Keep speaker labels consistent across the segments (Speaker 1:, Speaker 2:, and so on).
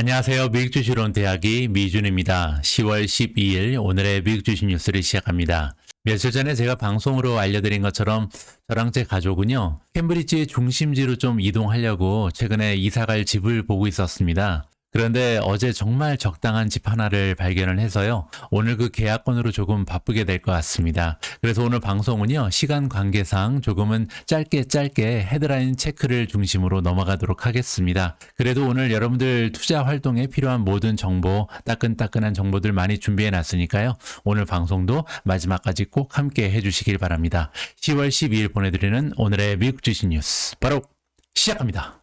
Speaker 1: 안녕하세요. 미국 주식론 대학이 미준입니다. 10월 12일 오늘의 미국 주식 뉴스를 시작합니다. 며칠 전에 제가 방송으로 알려드린 것처럼 저랑 제 가족은요, 캠브리지 중심지로 좀 이동하려고 최근에 이사갈 집을 보고 있었습니다. 그런데 어제 정말 적당한 집 하나를 발견을 해서요. 오늘 그 계약건으로 조금 바쁘게 될 것 같습니다. 그래서 오늘 방송은요. 시간 관계상 조금은 짧게 짧게 헤드라인 체크를 중심으로 넘어가도록 하겠습니다. 그래도 오늘 여러분들 투자 활동에 필요한 모든 정보, 따끈따끈한 정보들 많이 준비해 놨으니까요. 오늘 방송도 마지막까지 꼭 함께 해주시길 바랍니다. 10월 12일 보내드리는 오늘의 미국 주식 뉴스 바로 시작합니다.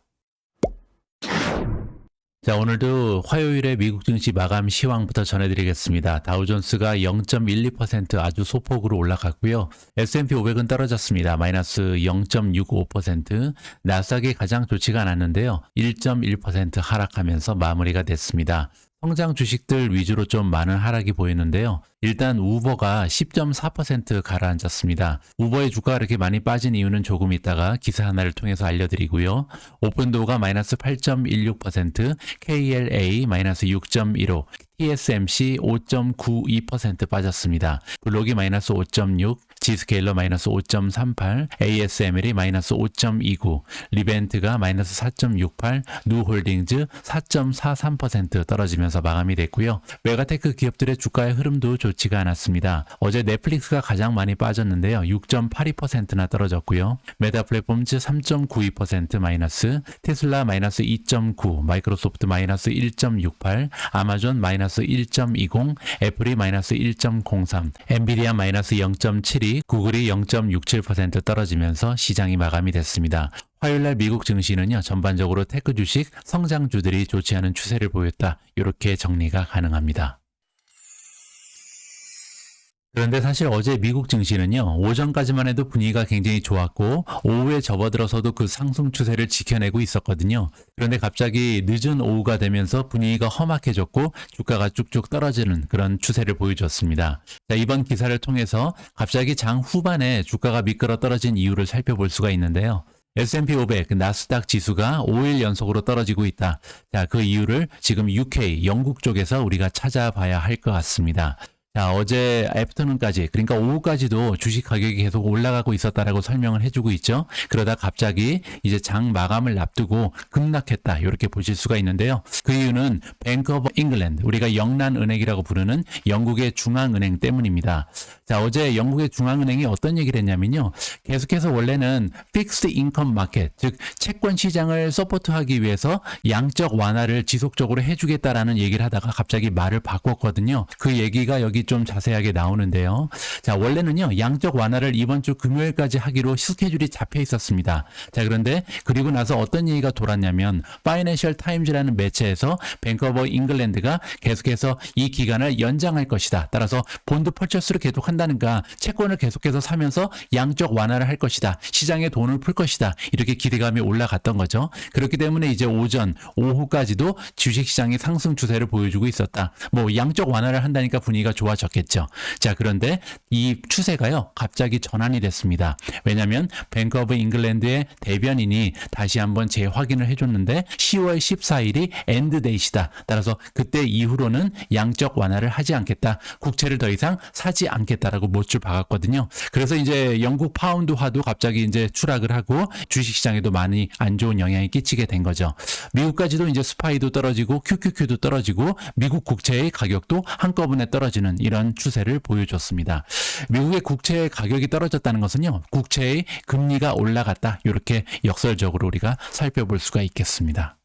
Speaker 1: 자, 오늘도 화요일에 미국 증시 마감 시황부터 전해드리겠습니다. 다우존스가 0.12% 아주 소폭으로 올라갔고요. S&P 500은 떨어졌습니다. 마이너스 0.65%. 나스닥이 가장 좋지가 않았는데요. 1.1% 하락하면서 마무리가 됐습니다. 성장 주식들 위주로 좀 많은 하락이 보이는데요. 일단 우버가 10.4% 가라앉았습니다. 우버의 주가가 이렇게 많이 빠진 이유는 조금 있다가 기사 하나를 통해서 알려드리고요. 오픈도가 마이너스 8.16%, KLA 마이너스 6.15, TSMC 5.92% 빠졌습니다. 블록이 마이너스 5.6, 지스케일러 마이너스 5.38, ASML이 마이너스 5.29, 리벤트가 마이너스 4.68, 누홀딩즈 4.43% 떨어지면서 마감이 됐고요. 메가테크 기업들의 주가의 흐름도 좋지가 않았습니다. 어제 넷플릭스가 가장 많이 빠졌는데요. 6.82%나 떨어졌고요. 메타 플랫폼즈 3.92% 마이너스, 테슬라 마이너스 2.9, 마이크로소프트 마이너스 1.68, 아마존 마이너스 1.20, 애플이 마이너스 1.03, 엔비디아 마이너스 0.72, 구글이 0.67% 떨어지면서 시장이 마감이 됐습니다. 화요일날 미국 증시는요 전반적으로 테크 주식 성장주들이 좋지 않은 추세를 보였다 이렇게 정리가 가능합니다. 그런데 사실 어제 미국 증시는요, 오전까지만 해도 분위기가 굉장히 좋았고, 오후에 접어들어서도 그 상승 추세를 지켜내고 있었거든요. 그런데 갑자기 늦은 오후가 되면서 분위기가 험악해졌고, 주가가 쭉쭉 떨어지는 그런 추세를 보여줬습니다. 자, 이번 기사를 통해서 갑자기 장 후반에 주가가 미끄러 떨어진 이유를 살펴볼 수가 있는데요. S&P 500, 나스닥 지수가 5일 연속으로 떨어지고 있다. 자, 그 이유를 지금 UK, 영국 쪽에서 우리가 찾아봐야 할 것 같습니다. 자, 어제 애프터눈까지, 그러니까 오후까지도 주식 가격이 계속 올라가고 있었다라고 설명을 해주고 있죠. 그러다 갑자기 이제 장 마감을 앞두고 급락했다. 이렇게 보실 수가 있는데요. 그 이유는 뱅크 오브 잉글랜드, 우리가 영란은행이라고 부르는 영국의 중앙은행 때문입니다. 자, 어제 영국의 중앙은행이 어떤 얘기를 했냐면요. 계속해서 원래는 픽스드 인컴 마켓, 즉 채권 시장을 서포트하기 위해서 양적 완화를 지속적으로 해주겠다라는 얘기를 하다가 갑자기 말을 바꿨거든요. 그 얘기가 여기 좀 자세하게 나오는데요. 자, 원래는요, 양적 완화를 이번 주 금요일까지 하기로 스케줄이 잡혀 있었습니다. 자, 그런데 그리고 나서 어떤 얘기가 돌았냐면, 파이낸셜 타임즈라는 매체에서 오브 잉글랜드가 계속해서 이 기간을 연장할 것이다. 따라서 본드 퍼처스를 계속 한 다는가, 채권을 계속해서 사면서 양적 완화를 할 것이다. 시장에 돈을 풀 것이다. 이렇게 기대감이 올라갔던 거죠. 그렇기 때문에 이제 오전, 오후까지도 주식시장이 상승 추세를 보여주고 있었다. 뭐 양적 완화를 한다니까 분위기가 좋아졌겠죠. 자, 그런데 이 추세가요, 갑자기 전환이 됐습니다. 왜냐하면 뱅크 오브 잉글랜드의 대변인이 다시 한번 재확인을 해줬는데 10월 14일이 엔드 데이시다. 따라서 그때 이후로는 양적 완화를 하지 않겠다. 국채를 더 이상 사지 않겠다 라고 못줄 박았거든요. 그래서 이제 영국 파운드화도 갑자기 이제 추락을 하고 주식시장에도 많이 안 좋은 영향이 끼치게 된 거죠. 미국까지도 이제 스파이도 떨어지고 QQQ도 떨어지고 미국 국채의 가격도 한꺼번에 떨어지는 이런 추세를 보여줬습니다. 미국의 국채 가격이 떨어졌다는 것은요, 국채의 금리가 올라갔다. 이렇게 역설적으로 우리가 살펴볼 수가 있겠습니다.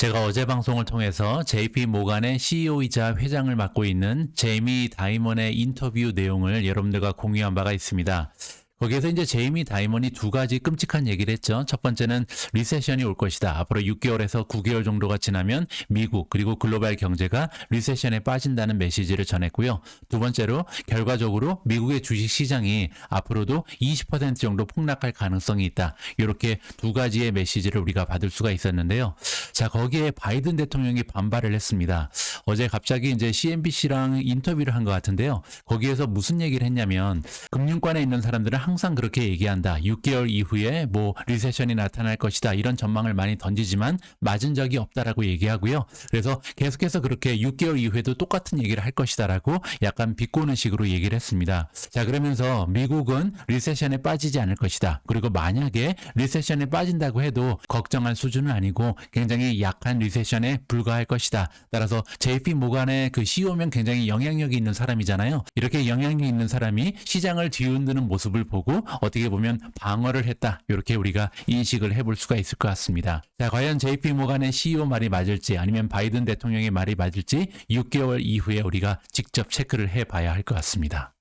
Speaker 1: 제가 어제 방송을 통해서 JP 모간의 CEO이자 회장을 맡고 있는 제이미 다이먼의 인터뷰 내용을 여러분들과 공유한 바가 있습니다. 거기에서 이제 제이미 다이먼이 두 가지 끔찍한 얘기를 했죠. 첫 번째는 리세션이 올 것이다. 앞으로 6개월에서 9개월 정도가 지나면 미국 그리고 글로벌 경제가 리세션에 빠진다는 메시지를 전했고요. 두 번째로 결과적으로 미국의 주식 시장이 앞으로도 20% 정도 폭락할 가능성이 있다. 이렇게 두 가지의 메시지를 우리가 받을 수가 있었는데요. 자, 거기에 바이든 대통령이 반발을 했습니다. 어제 갑자기 이제 CNBC랑 인터뷰를 한 것 같은데요. 거기에서 무슨 얘기를 했냐면 금융권에 있는 사람들은 항상 그렇게 얘기한다. 6개월 이후에 뭐 리세션이 나타날 것이다. 이런 전망을 많이 던지지만 맞은 적이 없다라고 얘기하고요. 그래서 계속해서 그렇게 6개월 이후에도 똑같은 얘기를 할 것이다라고 약간 비꼬는 식으로 얘기를 했습니다. 자, 그러면서 미국은 리세션에 빠지지 않을 것이다. 그리고 만약에 리세션에 빠진다고 해도 걱정할 수준은 아니고 굉장히 약한 리세션에 불과할 것이다. 따라서 JP 모간의 그 CEO면 굉장히 영향력이 있는 사람이잖아요. 이렇게 영향력 있는 사람이 시장을 뒤흔드는 모습을 보고 어떻게 보면 방어를 했다. 이렇게 우리가 인식을 해볼 수가 있을 것 같습니다. 자, 과연 JP 모간의 CEO 말이 맞을지 아니면 바이든 대통령의 말이 맞을지 6개월 이후에 우리가 직접 체크를 해 봐야 할 것 같습니다.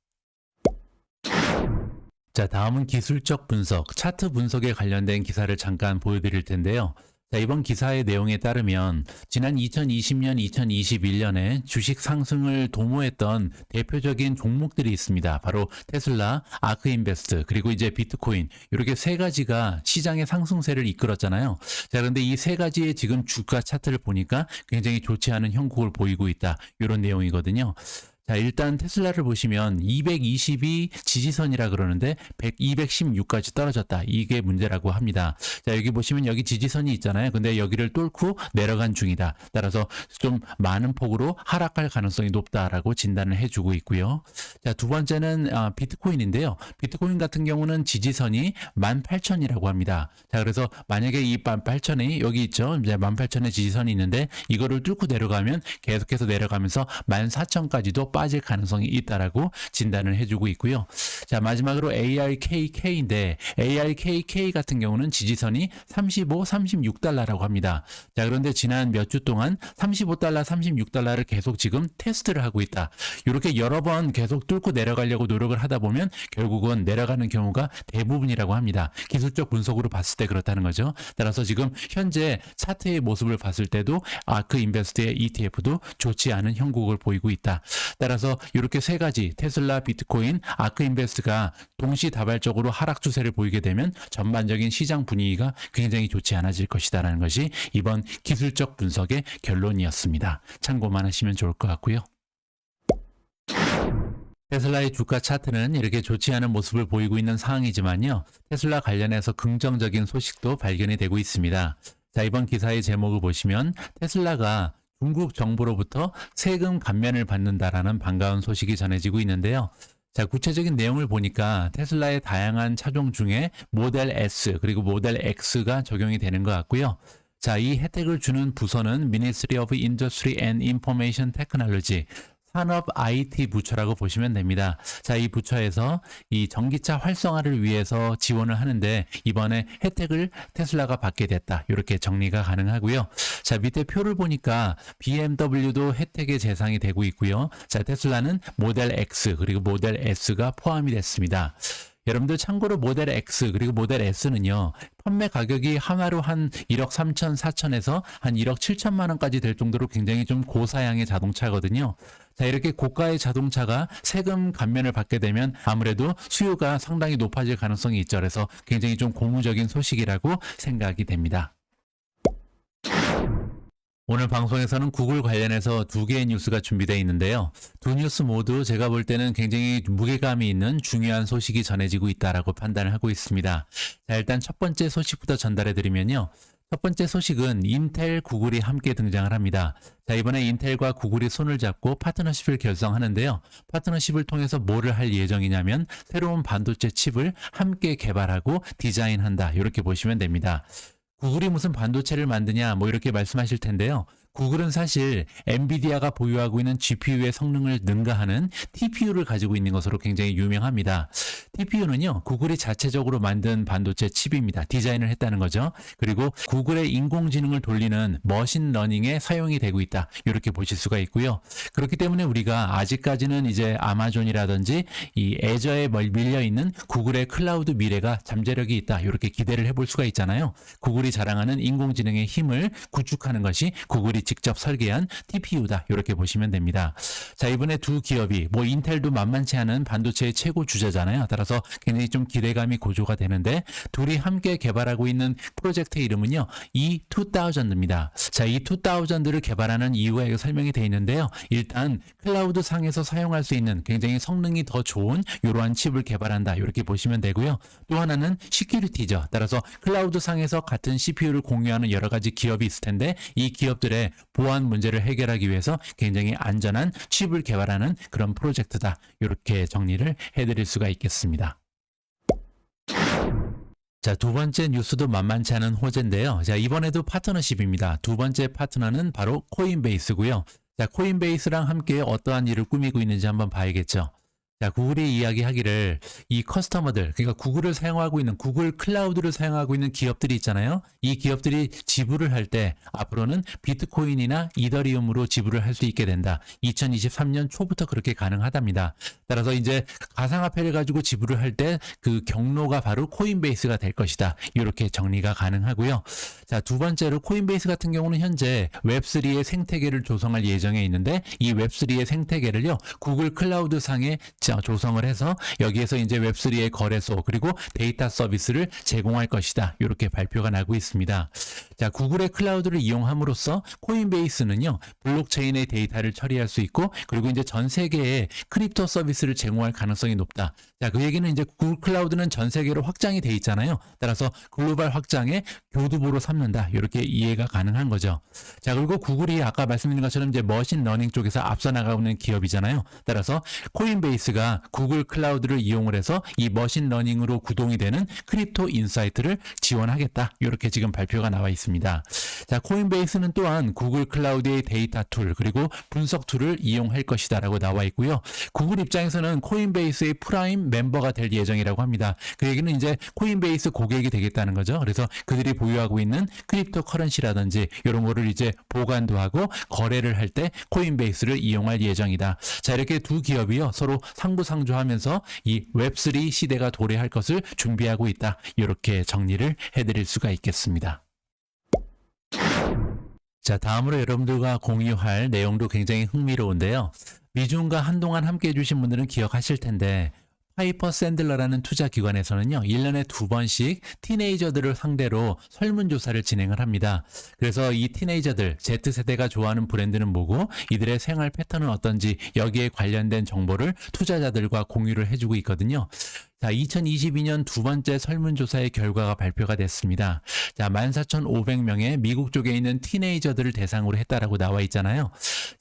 Speaker 1: 자, 다음은 기술적 분석, 차트 분석에 관련된 기사를 잠깐 보여드릴 텐데요. 자, 이번 기사의 내용에 따르면 지난 2020년, 2021년에 주식 상승을 도모했던 대표적인 종목들이 있습니다. 바로 테슬라, 아크인베스트, 그리고 이제 비트코인 이렇게 세 가지가 시장의 상승세를 이끌었잖아요. 자, 그런데 이 세 가지의 지금 주가 차트를 보니까 굉장히 좋지 않은 형국을 보이고 있다. 이런 내용이거든요. 자, 일단 테슬라를 보시면 220이 지지선이라 그러는데 100, 216까지 떨어졌다. 이게 문제라고 합니다. 자, 여기 보시면 여기 지지선이 있잖아요. 근데 여기를 뚫고 내려간 중이다. 따라서 좀 많은 폭으로 하락할 가능성이 높다라고 진단을 해주고 있고요. 자, 두 번째는 아, 비트코인인데요. 비트코인 같은 경우는 지지선이 18,000이라고 합니다. 자, 그래서 만약에 이 18,000이 여기 있죠. 이제 18,000의 지지선이 있는데 이거를 뚫고 내려가면 계속해서 내려가면서 14,000까지도 빠질 가능성이 있다라고 진단을 해주고 있고요. 자, 마지막으로 ARKK인데 ARKK 같은 경우는 지지선이 35, 36달러라고 합니다. 자, 그런데 지난 몇 주 동안 35달러, 36달러를 계속 지금 테스트를 하고 있다. 이렇게 여러 번 계속 뚫고 내려가려고 노력을 하다 보면 결국은 내려가는 경우가 대부분이라고 합니다. 기술적 분석으로 봤을 때 그렇다는 거죠. 따라서 지금 현재 차트의 모습을 봤을 때도 아크 인베스트의 ETF도 좋지 않은 형국을 보이고 있다. 따라서 이렇게 세 가지 테슬라, 비트코인, 아크 인베스트 가 동시다발적으로 하락 추세를 보이게 되면 전반적인 시장 분위기가 굉장히 좋지 않아질 것이다라는 것이 이번 기술적 분석의 결론이었습니다. 참고만 하시면 좋을 것 같고요. 테슬라의 주가 차트는 이렇게 좋지 않은 모습을 보이고 있는 상황이지만요. 테슬라 관련해서 긍정적인 소식도 발견이 되고 있습니다. 자, 이번 기사의 제목을 보시면 테슬라가 중국 정부로부터 세금 감면을 받는다라는 반가운 소식이 전해지고 있는데요. 자, 구체적인 내용을 보니까 테슬라의 다양한 차종 중에 모델 S 그리고 모델 X가 적용이 되는 것 같고요. 자, 이 혜택을 주는 부서는 Ministry of Industry and Information Technology 산업 IT 부처라고 보시면 됩니다. 자, 이 부처에서 이 전기차 활성화를 위해서 지원을 하는데 이번에 혜택을 테슬라가 받게 됐다. 이렇게 정리가 가능하고요. 자, 밑에 표를 보니까 BMW도 혜택의 대상이 되고 있고요. 자, 테슬라는 모델 X 그리고 모델 S가 포함이 됐습니다. 여러분들 참고로 모델 X 그리고 모델 S는요. 판매 가격이 하나로 한 1억 3천, 4천에서 한 1억 7천만 원까지 될 정도로 굉장히 좀 고사양의 자동차거든요. 자, 이렇게 고가의 자동차가 세금 감면을 받게 되면 아무래도 수요가 상당히 높아질 가능성이 있죠. 그래서 굉장히 좀 고무적인 소식이라고 생각이 됩니다. 오늘 방송에서는 구글 관련해서 두 개의 뉴스가 준비되어 있는데요. 두 뉴스 모두 제가 볼 때는 굉장히 무게감이 있는 중요한 소식이 전해지고 있다라고 판단을 하고 있습니다. 자, 일단 첫 번째 소식부터 전달해 드리면요. 첫 번째 소식은 인텔, 구글이 함께 등장을 합니다. 자, 이번에 인텔과 구글이 손을 잡고 파트너십을 결성하는데요. 파트너십을 통해서 뭐를 할 예정이냐면 새로운 반도체 칩을 함께 개발하고 디자인한다. 이렇게 보시면 됩니다. 구글이 무슨 반도체를 만드냐 뭐 이렇게 말씀하실 텐데요. 구글은 사실 엔비디아가 보유하고 있는 GPU의 성능을 능가하는 TPU를 가지고 있는 것으로 굉장히 유명합니다. TPU는요, 구글이 자체적으로 만든 반도체 칩입니다. 디자인을 했다는 거죠. 그리고 구글의 인공지능을 돌리는 머신 러닝에 사용이 되고 있다. 이렇게 보실 수가 있고요. 그렇기 때문에 우리가 아직까지는 이제 아마존이라든지 이 애저에 밀려 있는 구글의 클라우드 미래가 잠재력이 있다. 이렇게 기대를 해볼 수가 있잖아요. 구글이 자랑하는 인공지능의 힘을 구축하는 것이 구글 이 직접 설계한 TPU다. 이렇게 보시면 됩니다. 자, 이번에 두 기업이 뭐 인텔도 만만치 않은 반도체의 최고 주자잖아요. 따라서 굉장히 좀 기대감이 고조가 되는데 둘이 함께 개발하고 있는 프로젝트의 이름은요. E2000입니다. 자, 이 2000를 개발하는 이유가 여기 설명이 되어 있는데요. 일단 클라우드 상에서 사용할 수 있는 굉장히 성능이 더 좋은 이러한 칩을 개발한다. 이렇게 보시면 되고요. 또 하나는 시큐리티죠. 따라서 클라우드 상에서 같은 CPU를 공유하는 여러 가지 기업이 있을 텐데 이 기업들의 보안 문제를 해결하기 위해서 굉장히 안전한 칩을 개발하는 그런 프로젝트다. 이렇게 정리를 해드릴 수가 있겠습니다. 자, 두 번째 뉴스도 만만치 않은 호재인데요. 자, 이번에도 파트너십입니다. 두 번째 파트너는 바로 코인베이스고요. 자, 코인베이스랑 함께 어떠한 일을 꾸미고 있는지 한번 봐야겠죠. 자, 구글이 이야기하기를 이 커스터머들, 그러니까 구글을 사용하고 있는 구글 클라우드를 사용하고 있는 기업들이 있잖아요. 이 기업들이 지불을 할 때 앞으로는 비트코인이나 이더리움으로 지불을 할 수 있게 된다. 2023년 초부터 그렇게 가능하답니다. 따라서 이제 가상화폐를 가지고 지불을 할 때 그 경로가 바로 코인베이스가 될 것이다. 이렇게 정리가 가능하고요. 자, 두 번째로 코인베이스 같은 경우는 현재 웹3의 생태계를 조성할 예정에 있는데 이 웹3의 생태계를요. 구글 클라우드 상에 자, 조성을 해서 여기에서 이제 웹3의 거래소 그리고 데이터 서비스를 제공할 것이다. 이렇게 발표가 나고 있습니다. 자, 구글의 클라우드를 이용함으로써 코인베이스는요. 블록체인의 데이터를 처리할 수 있고 그리고 이제 전 세계에 크립토 서비스를 제공할 가능성이 높다. 자, 그 얘기는 이제 구글 클라우드는 전 세계로 확장이 돼 있잖아요. 따라서 글로벌 확장의 교두보로 삼는다. 이렇게 이해가 가능한 거죠. 자, 그리고 구글이 아까 말씀드린 것처럼 이제 머신 러닝 쪽에서 앞서 나가고 있는 기업이잖아요. 따라서 코인베이스가 구글 클라우드를 이용을 해서 이 머신 러닝으로 구동이 되는 크립토 인사이트를 지원하겠다. 이렇게 지금 발표가 나와 있습니다. 자, 코인베이스는 또한 구글 클라우드의 데이터 툴 그리고 분석 툴을 이용할 것이다라고 나와 있고요. 구글 입장에서는 코인베이스의 프라임 멤버가 될 예정이라고 합니다. 그 얘기는 이제 코인베이스 고객이 되겠다는 거죠. 그래서 그들이 보유하고 있는 크립토 커런시라든지 이런 거를 이제 보관도 하고 거래를 할 때 코인베이스를 이용할 예정이다. 자, 이렇게 두 기업이요. 서로 상 부상조하면서 이 웹3 시대가 도래할 것을 준비하고 있다. 이렇게 정리를 해드릴 수가 있겠습니다. 자, 다음으로 여러분들과 공유할 내용도 굉장히 흥미로운데요. 미중과 한동안 함께 해주신 분들은 기억하실 텐데, 파이퍼 샌들러라는 투자 기관에서는요, 1년에 두 번씩 티네이저들을 상대로 설문조사를 진행을 합니다. 그래서 이 티네이저들, Z세대가 좋아하는 브랜드는 뭐고, 이들의 생활 패턴은 어떤지, 여기에 관련된 정보를 투자자들과 공유를 해주고 있거든요. 자, 2022년 두 번째 설문조사의 결과가 발표가 됐습니다. 자, 14,500명의 미국 쪽에 있는 티네이저들을 대상으로 했다라고 나와 있잖아요.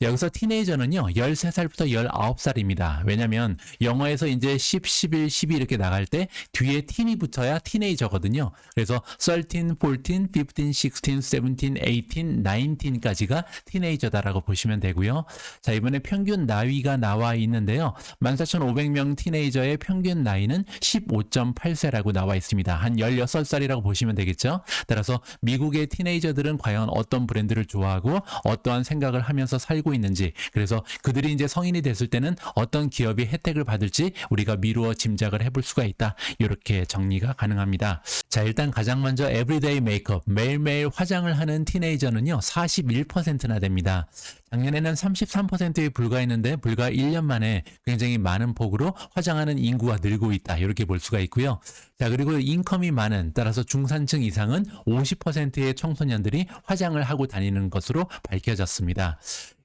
Speaker 1: 여기서 티네이저는요, 13살부터 19살입니다. 왜냐면 영어에서 이제 10, 11, 12 이렇게 나갈 때 뒤에 틴이 붙어야 티네이저거든요. 그래서 13, 14, 15, 16, 17, 18, 19까지가 티네이저다라고 보시면 되고요. 자, 이번에 평균 나이가 나와 있는데요. 14,500명 티네이저의 평균 나이는 15.8세라고 나와 있습니다. 한 16살이라고 보시면 되겠죠. 따라서 미국의 티네이저들은 과연 어떤 브랜드를 좋아하고 어떠한 생각을 하면서 살고 있는지 그래서 그들이 이제 성인이 됐을 때는 어떤 기업이 혜택을 받을지 우리가 미루어 짐작을 해볼 수가 있다. 이렇게 정리가 가능합니다. 자, 일단 가장 먼저 에브리데이 메이크업, 매일매일 화장을 하는 티네이저는요, 41%나 됩니다. 작년에는 33%에 불과했는데 불과 1년 만에 굉장히 많은 폭으로 화장하는 인구가 늘고 있다. 이렇게 볼 수가 있고요. 자, 그리고 인컴이 많은 따라서 중산층 이상은 50%의 청소년들이 화장을 하고 다니는 것으로 밝혀졌습니다.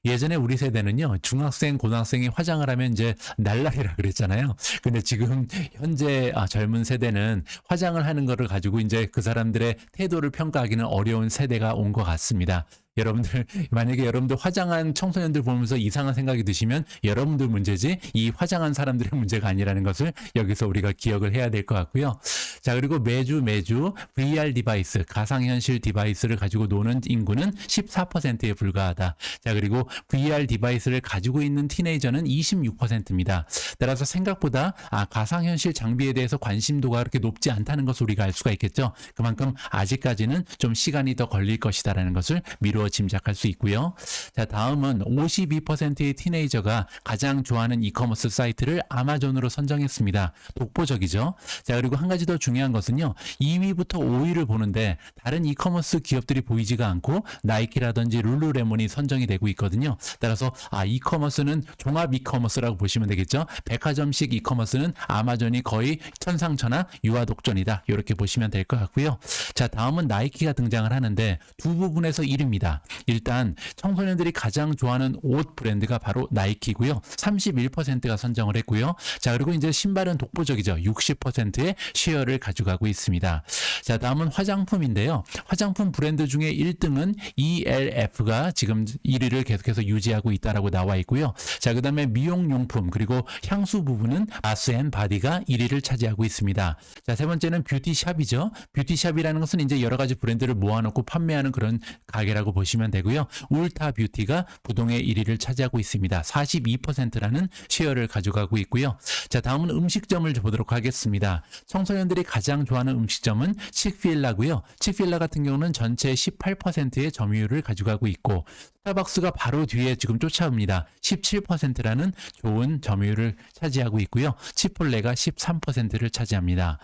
Speaker 1: 예전에 우리 세대는요, 중학생, 고등학생이 화장을 하면 이제 날라리라 그랬잖아요. 근데 지금 현재 아, 젊은 세대는 화장을 하는 거를 가지고 이제 그 사람들의 태도를 평가하기는 어려운 세대가 온 것 같습니다. 여러분들 만약에 여러분들 화장한 청소년들 보면서 이상한 생각이 드시면 여러분들 문제지 이 화장한 사람들의 문제가 아니라는 것을 여기서 우리가 기억을 해야 될 것 같고요. 자 그리고 매주 매주 VR 디바이스 가상현실 디바이스를 가지고 노는 인구는 14%에 불과하다. 자 그리고 VR 디바이스를 가지고 있는 티네이저는 26%입니다. 따라서 생각보다 아 가상현실 장비에 대해서 관심도가 그렇게 높지 않다는 것을 우리가 알 수가 있겠죠. 그만큼 아직까지는 좀 시간이 더 걸릴 것이다라는 것을 미루어 짐작할 수 있고요. 자, 다음은 52%의 티네이저가 가장 좋아하는 이커머스 사이트를 아마존으로 선정했습니다. 독보적이죠. 자, 그리고 한 가지 더 중요한 것은요. 2위부터 5위를 보는데 다른 이커머스 기업들이 보이지가 않고 나이키라든지 룰루레몬이 선정이 되고 있거든요. 따라서 아 이커머스는 종합 이커머스라고 보시면 되겠죠. 백화점식 이커머스는 아마존이 거의 천상천하 유아독존이다. 이렇게 보시면 될 것 같고요. 자 다음은 나이키가 등장을 하는데 두 부분에서 1위입니다. 일단 청소년들이 가장 좋아하는 옷 브랜드가 바로 나이키고요. 31%가 선정을 했고요. 자 그리고 이제 신발은 독보적이죠. 60%의 쉐어를 가져가고 있습니다. 자 다음은 화장품인데요. 화장품 브랜드 중에 1등은 ELF가 지금 1위를 계속해서 유지하고 있다라고 나와 있고요. 자 그다음에 미용용품 그리고 향수 부분은 아스앤바디가 1위를 차지하고 있습니다. 자 세 번째는 뷰티샵이죠. 뷰티샵이라는 것은 이제 여러 가지 브랜드를 모아놓고 판매하는 그런 가게라고 보시면 되고요. 울타 뷰티가 부동의 1위를 차지하고 있습니다. 42%라는 쉐어를 가져가고 있고요. 자 다음은 음식점을 보도록 하겠습니다. 청소 년들이 가장 좋아하는 음식점은 칙필라고요. 칙필라 같은 경우는 전체 18%의 점유율을 가져가고 있고 스타벅스가 바로 뒤에 지금 쫓아옵니다. 17%라는 좋은 점유율을 차지하고 있고요. 치폴레가 13%를 차지합니다.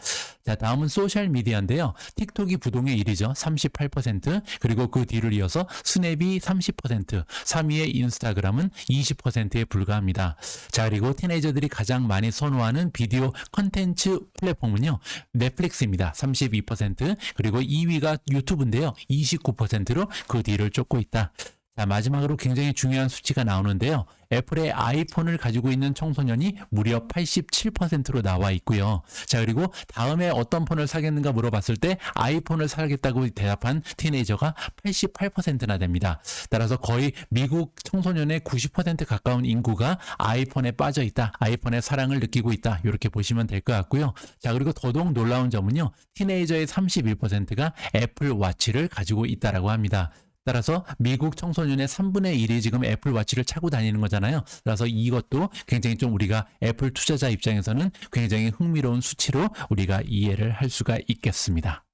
Speaker 1: 자, 다음은 소셜 미디어인데요. 틱톡이 부동의 1위죠. 38%. 그리고 그 뒤를 이어서 스냅이 30%, 3위의 인스타그램은 20%에 불과합니다. 자, 그리고 티네이저들이 가장 많이 선호하는 비디오 컨텐츠 플랫폼은요. 넷플릭스입니다. 32%. 그리고 2위가 유튜브인데요. 29%로 그 뒤를 쫓고 있다. 자, 마지막으로 굉장히 중요한 수치가 나오는데요. 애플의 아이폰을 가지고 있는 청소년이 무려 87%로 나와 있고요. 자, 그리고 다음에 어떤 폰을 사겠는가 물어봤을 때 아이폰을 사겠다고 대답한 티네이저가 88%나 됩니다. 따라서 거의 미국 청소년의 90% 가까운 인구가 아이폰에 빠져 있다. 아이폰의 사랑을 느끼고 있다. 이렇게 보시면 될 것 같고요. 자, 그리고 더더욱 놀라운 점은요. 티네이저의 31%가 애플 와치를 가지고 있다라고 합니다. 따라서 미국 청소년의 3분의 1이 지금 애플워치를 차고 다니는 거잖아요. 그래서 이것도 굉장히 좀 우리가 애플 투자자 입장에서는 굉장히 흥미로운 수치로 우리가 이해를 할 수가 있겠습니다.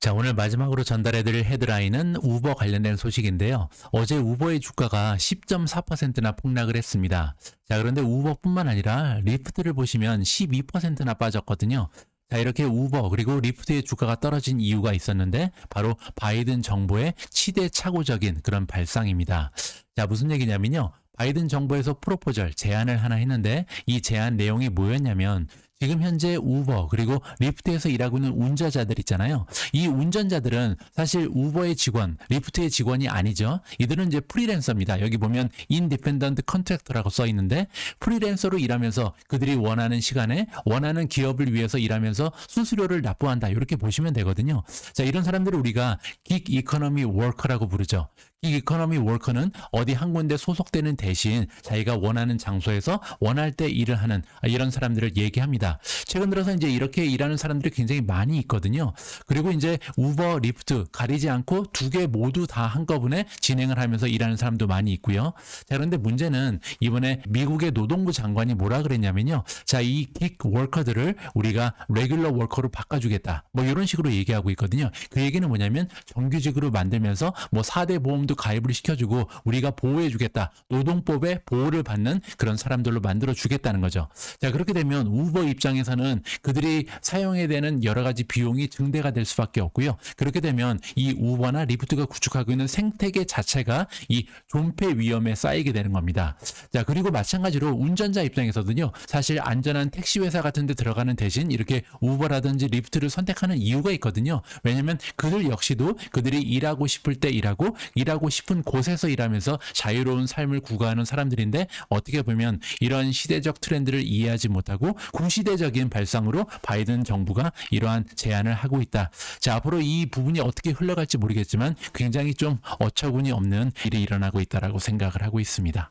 Speaker 1: 자, 오늘 마지막으로 전달해드릴 헤드라인은 우버 관련된 소식인데요. 어제 우버의 주가가 10.4%나 폭락을 했습니다. 자, 그런데 우버뿐만 아니라 리프트를 보시면 12%나 빠졌거든요. 자, 이렇게 우버 그리고 리프트의 주가가 떨어진 이유가 있었는데 바로 바이든 정부의 시대착오적인 그런 발상입니다. 자, 무슨 얘기냐면요. 바이든 정부에서 프로포절 제안을 하나 했는데 이 제안 내용이 뭐였냐면 지금 현재 우버 그리고 리프트에서 일하고 있는 운전자들 있잖아요. 이 운전자들은 사실 우버의 직원, 리프트의 직원이 아니죠. 이들은 이제 프리랜서입니다. 여기 보면 인디펜던트 컨트랙터라고 써 있는데 프리랜서로 일하면서 그들이 원하는 시간에 원하는 기업을 위해서 일하면서 수수료를 납부한다. 이렇게 보시면 되거든요. 자, 이런 사람들을 우리가 긱 이코노미 워커라고 부르죠. 이 이코노미 워커는 어디 한 군데 소속되는 대신 자기가 원하는 장소에서 원할 때 일을 하는 이런 사람들을 얘기합니다. 최근 들어서 이제 이렇게 일하는 사람들이 굉장히 많이 있거든요. 그리고 이제 우버, 리프트 가리지 않고 두 개 모두 다 한꺼번에 진행을 하면서 일하는 사람도 많이 있고요. 자, 그런데 문제는 이번에 미국의 노동부 장관이 뭐라 그랬냐면요. 자, 이 킥 워커들을 우리가 레귤러 워커로 바꿔주겠다. 뭐 이런 식으로 얘기하고 있거든요. 그 얘기는 뭐냐면 정규직으로 만들면서 뭐 4대 보험 보험도 가입을 시켜주고 우리가 보호해주겠다. 노동법에 보호를 받는 그런 사람들로 만들어 주겠다는 거죠. 자 그렇게 되면 우버 입 장에서는 그들이 사용해야 되는 여러 가지 비용이 증대가 될 수밖에 없고요. 그렇게 되면 이 우버나 리프트가 구축하고 있는 생태계 자체가 이 존폐 위험에 쌓이게 되는 겁니다. 자 그리고 마찬가지로 운전자 입장에서는요. 사실 안전한 택시 회사 같은 데 들어가는 대신 이렇게 우버라든지 리프트를 선택하는 이유가 있거든요. 왜냐면 그들 역시도 그들이 일하고 싶을 때 일하고 일하고 싶은 곳에서 일하면서 자유로운 삶을 구가하는 사람들인데 어떻게 보면 이런 시대적 트렌드를 이해하지 못하고 구 시대적인 발상으로 바이든 정부가 이러한 제안을 하고 있다. 자, 앞으로 이 부분이 어떻게 흘러갈지 모르겠지만 굉장히 좀 어처구니 없는 일이 일어나고 있다라고 생각을 하고 있습니다.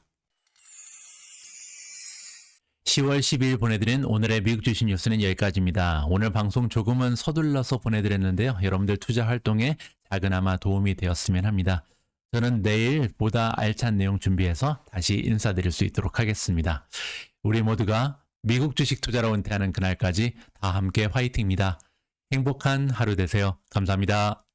Speaker 1: 10월 12일 보내드린 오늘의 미국 주식 뉴스는 여기까지입니다. 오늘 방송 조금은 서둘러서 보내드렸는데요. 여러분들 투자 활동에 작은아마 도움이 되었으면 합니다. 저는 내일 보다 알찬 내용 준비해서 다시 인사드릴 수 있도록 하겠습니다. 우리 모두가 미국 주식 투자로 은퇴하는 그날까지 다 함께 화이팅입니다. 행복한 하루 되세요. 감사합니다.